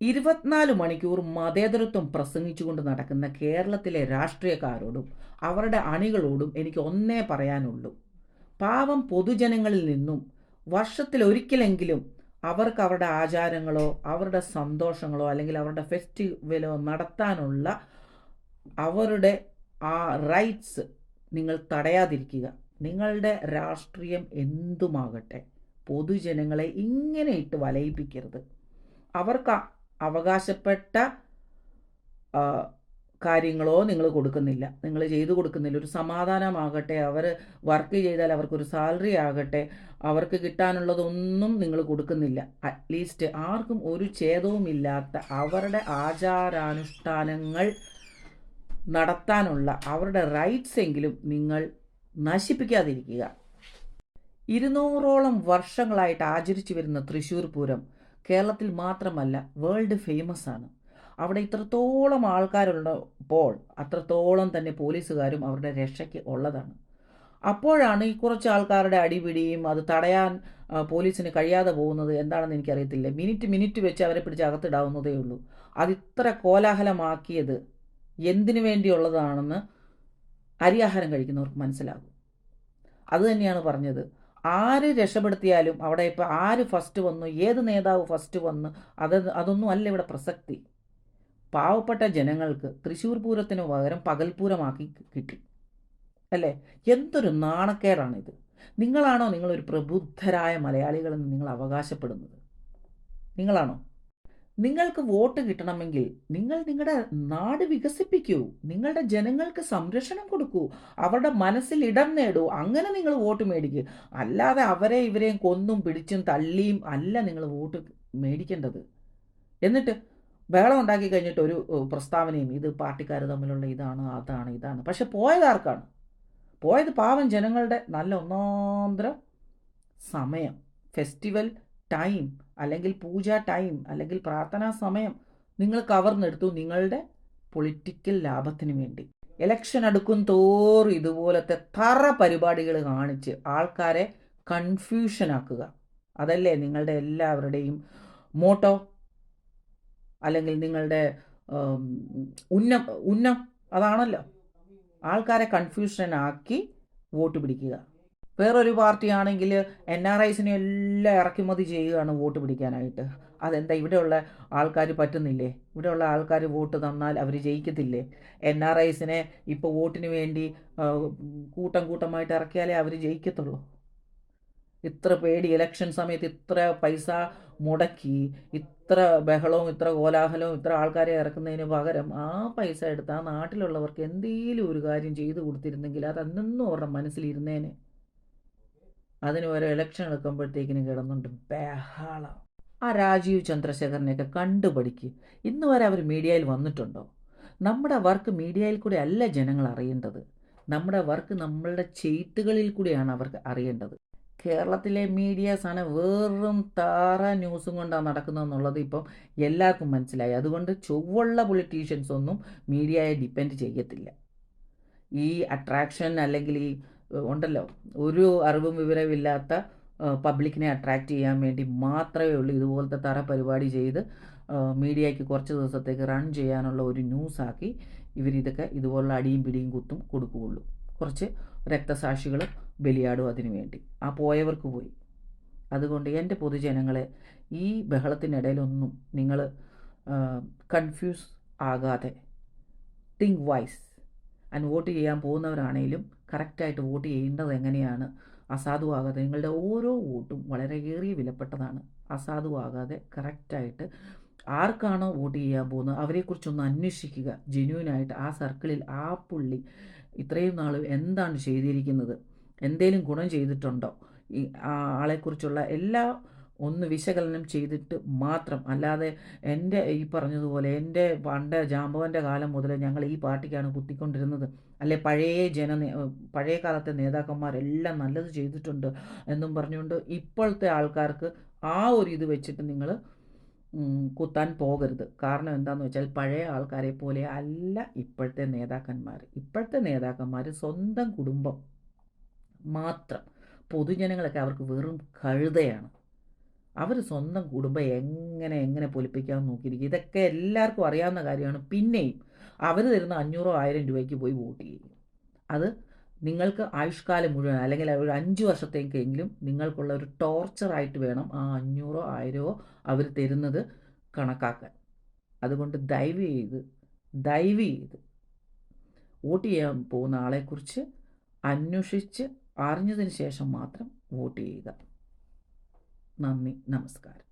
ഇരുപത്തിനാല് മണിക്കൂർ മതേതരത്വം പ്രസംഗിച്ചുകൊണ്ട് നടക്കുന്ന കേരളത്തിലെ രാഷ്ട്രീയക്കാരോടും അവരുടെ അണികളോടും എനിക്ക് ഒന്നേ പറയാനുള്ളൂ. പാവം പൊതുജനങ്ങളിൽ നിന്നും വർഷത്തിൽ ഒരിക്കലെങ്കിലും അവർക്ക് അവരുടെ ആചാരങ്ങളോ അവരുടെ സന്തോഷങ്ങളോ അല്ലെങ്കിൽ അവരുടെ ഫെസ്റ്റിവലോ നടത്താനുള്ള അവരുടെ ആ റൈറ്റ്സ് നിങ്ങൾ തടയാതിരിക്കുക. നിങ്ങളുടെ രാഷ്ട്രീയം എന്തുമാകട്ടെ? പൊതുജനങ്ങളെ ഇങ്ങനെ ഇട്ട് വലയിപ്പിക്കരുത്. അവർക്ക് അവകാശപ്പെട്ട കാര്യങ്ങളോ നിങ്ങൾ കൊടുക്കുന്നില്ല. നിങ്ങൾ ചെയ്തു കൊടുക്കുന്നില്ല. ഒരു സമാധാനമാകട്ടെ അവർ വർക്ക് ചെയ്താൽ അവർക്കൊരു സാലറി ആകട്ടെ അവർക്ക് കിട്ടാനുള്ളതൊന്നും നിങ്ങൾ കൊടുക്കുന്നില്ല. അറ്റ്ലീസ്റ്റ് ആർക്കും ഒരു ഛേദവുമില്ലാത്ത അവരുടെ ആചാരാനുഷ്ഠാനങ്ങൾ നടത്താനുള്ള അവരുടെ റൈറ്റ്സ് എങ്കിലും നിങ്ങൾ നശിപ്പിക്കാതിരിക്കുക. ഇരുന്നൂറോളം വർഷങ്ങളായിട്ട് ആചരിച്ചു വരുന്ന തൃശ്ശൂർ പൂരം. കേരളത്തിൽ മാത്രമല്ല വേൾഡ് ഫേമസ് ആണ്. അവിടെ ഇത്രത്തോളം ആൾക്കാരുള്ളപ്പോൾ അത്രത്തോളം തന്നെ പോലീസുകാരും അവരുടെ രക്ഷയ്ക്ക് ഉള്ളതാണ്. അപ്പോഴാണ് ഈ കുറച്ച് ആൾക്കാരുടെ അടിപിടിയും അത് തടയാൻ പോലീസിന് കഴിയാതെ പോകുന്നത് എന്താണെന്ന് എനിക്കറിയത്തില്ല. മിനിറ്റ് മിനിറ്റ് വെച്ച് അവരെ പിടിച്ച് അകത്തിടാവുന്നതേ ഉള്ളൂ. അതിത്ര കോലാഹലമാക്കിയത് എന്തിനു വേണ്ടിയുള്ളതാണെന്ന് അരിയാഹാരം കഴിക്കുന്നവർക്ക് മനസ്സിലാകും. അതുതന്നെയാണ് പറഞ്ഞത്. ആര് രക്ഷപ്പെടുത്തിയാലും അവിടെ ഇപ്പോൾ ആര് ഫസ്റ്റ് വന്നു ഏത് നേതാവ് ഫസ്റ്റ് വന്നു അത് അതൊന്നും അല്ല ഇവിടെ പ്രസക്തി. പാവപ്പെട്ട ജനങ്ങൾക്ക് തൃശ്ശൂർ പൂരത്തിന് പകരം പകൽപൂരമാക്കി കിട്ടി. അല്ലേ? എന്തൊരു നാണക്കേടാണിത്. നിങ്ങളാണോ നിങ്ങളൊരു പ്രബുദ്ധരായ മലയാളികളെന്ന് നിങ്ങൾ അവകാശപ്പെടുന്നത്? നിങ്ങളാണോ? നിങ്ങൾക്ക് വോട്ട് കിട്ടണമെങ്കിൽ നിങ്ങൾ നിങ്ങളുടെ നാട് വികസിപ്പിക്കൂ നിങ്ങളുടെ ജനങ്ങൾക്ക് സംരക്ഷണം കൊടുക്കൂ അവരുടെ മനസ്സിൽ ഇടം നേടൂ അങ്ങനെ നിങ്ങൾ വോട്ട് മേടിക്കൂ. അല്ലാതെ അവരെ ഇവരെയും കൊന്നും പിടിച്ചും തള്ളിയും അല്ല നിങ്ങൾ വോട്ട് മേടിക്കേണ്ടത്. എന്നിട്ട് ബഹളം ഉണ്ടാക്കി കഴിഞ്ഞിട്ട് ഒരു പ്രസ്താവനയും ഇത് പാർട്ടിക്കാർ തമ്മിലുള്ള ഇതാണ് അതാണ് ഇതാണ്. പക്ഷെ പോയത് ആർക്കാണ്? പോയത് പാവം ജനങ്ങളുടെ നല്ല ഒന്നാന്തര സമയം. ഫെസ്റ്റിവൽ ടൈം അല്ലെങ്കിൽ പൂജ ടൈം അല്ലെങ്കിൽ പ്രാർത്ഥനാ സമയം നിങ്ങൾ കവർന്നെടുത്തു നിങ്ങളുടെ പൊളിറ്റിക്കൽ ലാഭത്തിന് വേണ്ടി. ഇലക്ഷൻ അടുക്കും തോറും ഇതുപോലത്തെ തറ പരിപാടികൾ കാണിച്ച് ആൾക്കാരെ കൺഫ്യൂഷനാക്കുക അതല്ലേ നിങ്ങളുടെ എല്ലാവരുടെയും മോട്ടോ അല്ലെങ്കിൽ നിങ്ങളുടെ ഉന്നം ഉന്നം അതാണല്ലോ. ആൾക്കാരെ കൺഫ്യൂഷനാക്കി വോട്ട് പിടിക്കുക. വേറൊരു പാർട്ടിയാണെങ്കിൽ എൻ ആർ ഐസിനെ എല്ലാം ഇറക്കുമതി ചെയ്യുകയാണ് വോട്ട് പിടിക്കാനായിട്ട്. അതെന്താ ഇവിടെയുള്ള ആൾക്കാർ പറ്റുന്നില്ലേ? ഇവിടെയുള്ള ആൾക്കാർ വോട്ട് തന്നാൽ അവർ ജയിക്കത്തില്ലേ? എൻ ആർ ഐസിനെ ഇപ്പോൾ വോട്ടിന് വേണ്ടി കൂട്ടം കൂട്ടമായിട്ട് ഇറക്കിയാലേ അവർ ജയിക്കത്തുള്ളൂ. ഇത്ര പേടി ഇലക്ഷൻ സമയത്ത് ഇത്ര പൈസ മുടക്കി ഇത്ര ബഹളവും ഇത്ര കോലാഹലവും ഇത്ര ആൾക്കാരെ ഇറക്കുന്നതിന് പകരം ആ പൈസ എടുത്ത് ആ നാട്ടിലുള്ളവർക്ക് എന്തെങ്കിലും ഒരു കാര്യം ചെയ്തു കൊടുത്തിരുന്നെങ്കിൽ അത് അന്നൊന്നും അവരുടെ മനസ്സിലിരുന്നേനെ. അതിന് ഓരോ ഇലക്ഷൻ എടുക്കുമ്പോഴത്തേക്കിനും കിടന്നുണ്ട് ബഹളം. ആ രാജീവ് ചന്ദ്രശേഖരനെയൊക്കെ കണ്ടുപഠിക്ക്. ഇന്ന് വരെ അവർ മീഡിയയിൽ വന്നിട്ടുണ്ടോ? നമ്മുടെ വർക്ക് മീഡിയയിൽ കൂടെ അല്ല ജനങ്ങൾ അറിയേണ്ടത്. നമ്മുടെ വർക്ക് നമ്മളുടെ ചെയ്ത്തുകളിൽ കൂടിയാണ് അവർക്ക് അറിയേണ്ടത്. കേരളത്തിലെ മീഡിയാസാണ് വെറും താറ ന്യൂസും കൊണ്ടാണ് നടക്കുന്നതെന്നുള്ളത് ഇപ്പം എല്ലാവർക്കും മനസ്സിലായി. അതുകൊണ്ട് ചൊവ്വുള്ള പൊളിറ്റീഷ്യൻസ് ഒന്നും മീഡിയയെ ഡിപ്പെൻഡ് ചെയ്യത്തില്ല. ഈ അട്രാക്ഷൻ അല്ലെങ്കിൽ ഈ ഉണ്ടല്ലോ. ഒരു അറിവും വിവരമില്ലാത്ത പബ്ലിക്കിനെ അട്രാക്റ്റ് ചെയ്യാൻ വേണ്ടി മാത്രമേ ഉള്ളൂ ഇതുപോലത്തെ തറ പരിപാടി ചെയ്ത് മീഡിയയ്ക്ക് കുറച്ച് ദിവസത്തേക്ക് റൺ ചെയ്യാനുള്ള ഒരു ന്യൂസാക്കി ഇവരിതൊക്കെ ഇതുപോലുള്ള അടിയും പിടിയും കുത്തും കൊടുക്കുകയുള്ളൂ. കുറച്ച് രക്തസാക്ഷികൾ ബലിയാടും അതിനു വേണ്ടി. ആ പോയവർക്ക് പോയി. അതുകൊണ്ട് എന്റെ പൊതുജനങ്ങളെ ഈ ബഹളത്തിനിടയിലൊന്നും നിങ്ങൾ കൺഫ്യൂസ് ആകാതെ തിങ്ക് വൈസ് ആൻഡ് വോട്ട് ചെയ്യാൻ പോകുന്നവരാണേലും കറക്റ്റായിട്ട് വോട്ട് ചെയ്യേണ്ടത് എങ്ങനെയാണ്? അസാധുവാകാതെ നിങ്ങളുടെ ഓരോ വോട്ടും വളരെ വിലപ്പെട്ടതാണ്. അസാധുവാകാതെ കറക്റ്റായിട്ട് ആർക്കാണോ വോട്ട് ചെയ്യാൻ പോകുന്നത് അവരെക്കുറിച്ചൊന്ന് അന്വേഷിക്കുക. ജെന്യൂനായിട്ട് ആ സർക്കിളിൽ ആ പുള്ളി ഇത്രയും നാൾ എന്താണ് ചെയ്തിരിക്കുന്നത്? എന്തേലും ഗുണം ചെയ്തിട്ടുണ്ടോ? ഈ ആളെക്കുറിച്ചുള്ള എല്ലാ ഒന്ന് വിശകലനം ചെയ്തിട്ട് മാത്രം. അല്ലാതെ എന്റെ ഈ പറഞ്ഞതുപോലെ എന്റെ പണ്ട് ജാമ്പവന്റെ കാലം മുതൽ ഞങ്ങൾ ഈ പാർട്ടിക്കാണ് കുത്തിക്കൊണ്ടിരുന്നത്. അല്ലെ പഴയ ജന പഴയ കാലത്തെ നേതാക്കന്മാരെല്ലാം നല്ലത് ചെയ്തിട്ടുണ്ട് എന്നും പറഞ്ഞുകൊണ്ട് ഇപ്പോഴത്തെ ആൾക്കാർക്ക് ആ ഒരു ഇത് വെച്ചിട്ട് നിങ്ങൾ കുത്താൻ പോകരുത്. കാരണം എന്താണെന്ന് വെച്ചാൽ പഴയ ആൾക്കാരെ പോലെ അല്ല ഇപ്പോഴത്തെ നേതാക്കന്മാർ ഇപ്പോഴത്തെ നേതാക്കന്മാർ സ്വന്തം കുടുംബം മാത്രം പൊതുജനങ്ങളൊക്കെ അവർക്ക് വെറും കഴുതയാണ്. അവർ സ്വന്തം കുടുംബം എങ്ങനെ എങ്ങനെ പൊലിപ്പിക്കാമെന്ന് നോക്കിയിരിക്കും. ഇതൊക്കെ എല്ലാവർക്കും അറിയാവുന്ന കാര്യമാണ്. പിന്നെയും അവർ തരുന്ന അഞ്ഞൂറോ ആയിരം രൂപയ്ക്ക് പോയി വോട്ട് ചെയ്യും. അത് നിങ്ങൾക്ക് ആയുഷ്കാലം മുഴുവൻ അല്ലെങ്കിൽ ഒരു അഞ്ച് വർഷത്തേക്കെങ്കിലും നിങ്ങൾക്കുള്ള ഒരു ടോർച്ചറായിട്ട് വേണം ആ അഞ്ഞൂറോ ആയിരമോ അവർ തരുന്നത് കണക്കാക്കാൻ. അതുകൊണ്ട് ദയവ് ചെയ്ത് ദയവ് ചെയ്ത് വോട്ട് ചെയ്യാൻ പോകുന്ന ആളെക്കുറിച്ച് അന്വേഷിച്ച് അറിഞ്ഞതിന് ശേഷം മാത്രം വോട്ട് ചെയ്യുക. നന്ദി നമസ്കാരം